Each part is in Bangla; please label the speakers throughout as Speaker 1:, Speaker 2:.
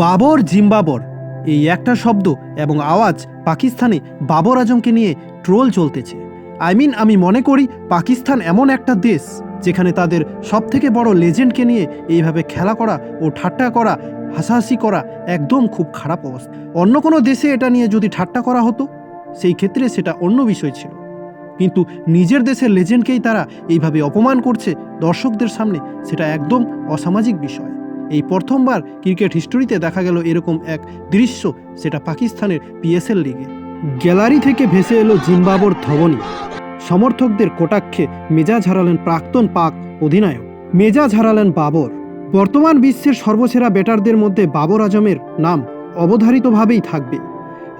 Speaker 1: বাবর জিম্বাবর। এই একটা শব্দ এবং আওয়াজ পাকিস্তানে বাবর আজমকে নিয়ে ট্রোল চলতেছে। আই মিন, আমি মনে করি পাকিস্তান এমন একটা দেশ যেখানে তাদের সবথেকে বড় লেজেন্ডকে নিয়ে এইভাবে খেলা করা ও ঠাট্টা করা, হাসাহাসি করা একদম খুব খারাপ অবস্থা। অন্য কোনো দেশে এটা নিয়ে যদি ঠাট্টা করা হতো, সেই ক্ষেত্রে সেটা অন্য বিষয় ছিল। কিন্তু নিজের দেশের লেজেন্ডকেই তারা এইভাবে অপমান করছে দর্শকদের সামনে, সেটা একদম অসামাজিক বিষয়। এই প্রথমবার ক্রিকেট হিস্টোরিতে দেখা গেল এরকম এক দৃশ্য সেটা পাকিস্তানের পিএসএল লিগে গ্যালারি থেকে ভেসে এলো জিম্বাবর ধবনী সমর্থকদের কটাক্ষে মেজাজ হারালেন প্রাক্তন পাক অধিনায়ক। মেজাজ হারালেন বাবর। বর্তমান বিশ্বের সর্বসেরা ব্যাটারদের মধ্যে বাবর আজমের নাম অবধারিতভাবেই থাকবে।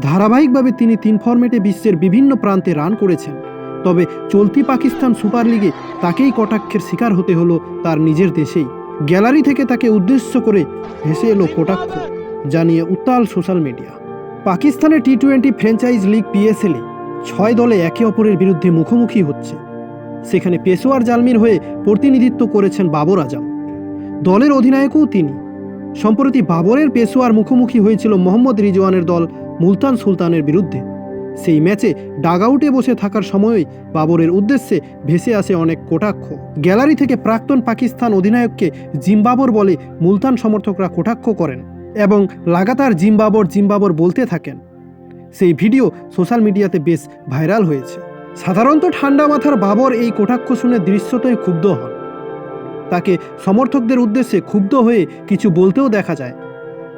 Speaker 1: ধারাবাহিকভাবে তিনি তিন ফরম্যাটে বিশ্বের বিভিন্ন প্রান্তে রান করেছেন। তবে চলতি পাকিস্তান সুপার লিগে তাকেই কটাক্ষের শিকার হতে হলো তার নিজের দেশেই। গ্যালারি থেকে তাকে উদ্দেশ্য করে ভেসে এলো কটাক্ষ, জানিয়ে উত্তাল সোশ্যাল মিডিয়া। পাকিস্তানের টি টোয়েন্টি ফ্র্যাঞ্চাইজ লিগ পিএসএলে ছয় দলে একে অপরের বিরুদ্ধে মুখোমুখি হচ্ছে। সেখানে পেশোয়ার জালমির হয়ে প্রতিনিধিত্ব করেছেন বাবর আজম। দলের অধিনায়কও তিনি। সম্প্রতি বাবরের পেশোয়ার মুখোমুখি হয়েছিল মোহাম্মদ রিজওয়ানের দল মুলতান সুলতানের বিরুদ্ধে। সেই ম্যাচে ডাগআউটে বসে থাকার সময়ই বাবরের উদ্দেশ্যে ভেসে আসে অনেক কটাক্ষ। গ্যালারি থেকে প্রাক্তন পাকিস্তান অধিনায়ককে জিম্বাবর বলে মুলতান সমর্থকরা কটাক্ষ করেন এবং লাগাতার জিম্বাবর জিম্বাবর বলতে থাকেন। সেই ভিডিও সোশ্যাল মিডিয়াতে বেশ ভাইরাল হয়েছে। সাধারণত ঠান্ডা মাথার বাবর এই কটাক্ষ শুনে দৃশ্যতই ক্ষুব্ধ হন। তাকে সমর্থকদের উদ্দেশ্যে ক্ষুব্ধ হয়ে কিছু বলতেও দেখা যায়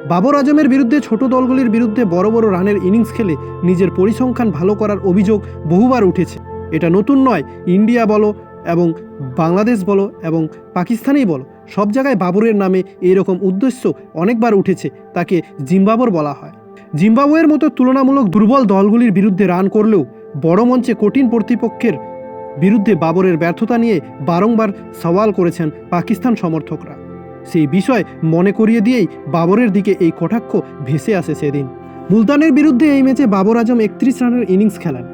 Speaker 1: বাবর আজমের বিরুদ্ধে ছোট দলগুলির বিরুদ্ধে বড় বড় রানের ইনিংস খেলে নিজের পরিসংখ্যান ভালো করার অভিযোগ বহুবার উঠেছে। এটা নতুন নয়, ইন্ডিয়া বলো এবং বাংলাদেশ বলো এবং পাকিস্তানেই বলো, সব জায়গায় বাবরের নামে এরকম উদ্দেশ্য অনেকবার উঠেছে, তাকে জিম্বাবর বলা হয়। জিম্বাবুয়ের মতো তুলনামূলক দুর্বল দলগুলির বিরুদ্ধে রান করলেও বড় মঞ্চে কঠিন প্রতিপক্ষের বিরুদ্ধে বাবরের ব্যর্থতা নিয়ে বারংবার সওয়াল করেছেন পাকিস্তান সমর্থকরা। সেই বিষয় মনে করিয়ে দিয়েই বাবরের দিকে এই কটাক্ষ ভেসে আসে সেদিন। মুলতানের বিরুদ্ধে এই ম্যাচে বাবর আজম একত্রিশ রানের ইনিংস খেলেন।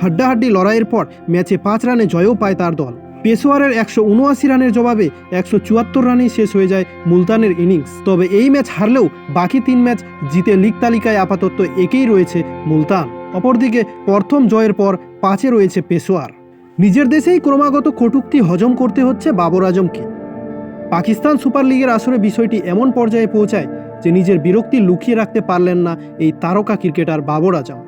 Speaker 1: হাড্ডাহাড্ডি লড়াইয়ের পর ম্যাচে পাঁচ রানে জয়ও পায় তার দল। পেশোয়ারের একশো উনআশি রানের জবাবে একশো চুয়াত্তর রানেই শেষ হয়ে যায় মুলতানের ইনিংস। তবে এই ম্যাচ হারলেও বাকি তিন ম্যাচ জিতে লিগ তালিকায় আপাতত একেই রয়েছে মুলতান। অপরদিকে প্রথম জয়ের পর পাঁচে রয়েছে পেশোয়ার। নিজের দেশেই ক্রমাগত কটূক্তি হজম করতে হচ্ছে বাবর আজমকে। পাকিস্তান সুপার লিগের আসরে বিষয়টি এমন পর্যায়ে পৌঁছায় যে নিজের বিরক্তি লুকিয়ে রাখতে পারলেন না এই তারকা ক্রিকেটার বাবর আজম।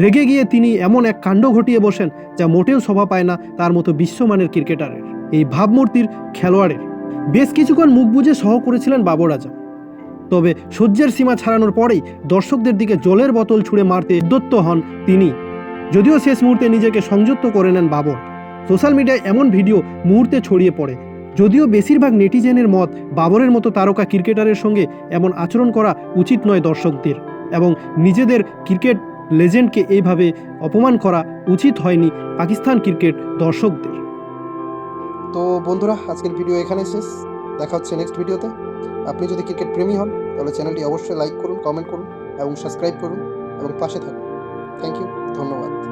Speaker 1: রেগে গিয়ে তিনি এমন এক কাণ্ড ঘটিয়ে বসেন যা মোটেও শোভা পায় না তার মতো বিশ্বমানের ক্রিকেটারের। এই ভাবমূর্তির খেলোয়াড়ের। বেশ কিছুক্ষণ মুখ বুজে সহ করেছিলেন বাবর আজম। তবে সহ্যের সীমা ছাড়ানোর পরেই দর্শকদের দিকে জলের বোতল ছুঁড়ে মারতে উদ্যত্ত হন তিনি। যদিও শেষ মুহূর্তে নিজেকে সংযুক্ত করে নেন বাবর। সোশ্যাল মিডিয়ায় এমন ভিডিও মুহূর্তে ছড়িয়ে পড়ে। যদিও বেশিরভাগ নেটিজেনের মত বাবরের মতো তারকা ক্রিকেটারের সঙ্গে এমন আচরণ করা উচিত নয় দর্শকদের এবং নিজেদের ক্রিকেট লেজেন্ডকে এইভাবে অপমান করা উচিত হয়নি পাকিস্তান ক্রিকেট দর্শকদের।
Speaker 2: তো বন্ধুরা, আজকের ভিডিও এখানে শেষ। দেখা হচ্ছে নেক্সট ভিডিওতে। আপনি যদি ক্রিকেট প্রেমী হন, তাহলে চ্যানেলটি অবশ্যই লাইক করুন কমেন্ট করুন এবং সাবস্ক্রাইব করুন এবং পাশে থাকুন। থ্যাংক ইউ ধন্যবাদ।